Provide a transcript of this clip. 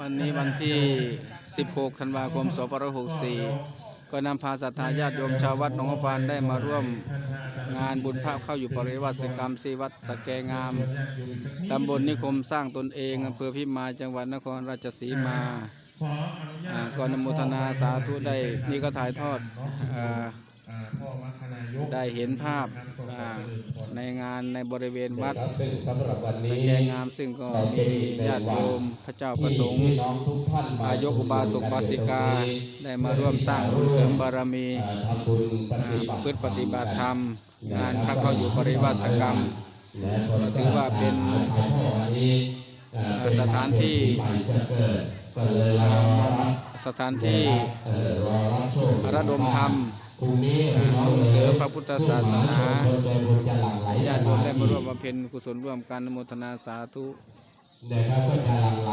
วันนี้วันที่ 16 ธันวาคม 2564 ก็นำพาศรัทธาญาติโยมชาววัดหนองมะพร้านได้มาร่วมงานบุญพระเข้าอยู่ปริวัติกรรมสีวัดสแกงาม ตำบลนิคมสร้างตนเองอำเภอพิมายจังหวัดนครราชสีมาก่อนอนุโมทนาสาธุได้นี่ก็ถ่ายทอด อ่าอ่าพ่อมัคคณายกได้เห็นภาพอ่าในงานในบริเวณวัดครับซึ่งสำหรับวันสนี้แกงามซึ่งก็มีญาติโยมพระเจ้าประสงค์ที่พี่น้องทุกท่านมาอายกอุบาสกบาสิกาได้มาร่วมสร้างบุญเสริมบารมีอ่าทำบุญปอ่าฏิบัติพฤติปฏิบัติธรรม งานพระเข้าอยู่ปริวาสกรรมและคนถือว่าเป็นถ่ายทอดวันนี้อ่าเป็นสถานที่ใหม่จะเกิดก็เลยรอรับสถานที่เอ่อรอรับโชคระดมธรรม พรุ่งนี้พี่น้องส่งเสริมพระพุทธศาสนาช่วงคนใจบุญจะหลั่งไหลญาติโยมได้มาร่วมบำเพ็ญกุศลร่วมกันอนุโมทนาสาธุนะครับก็จะหลั่งไหล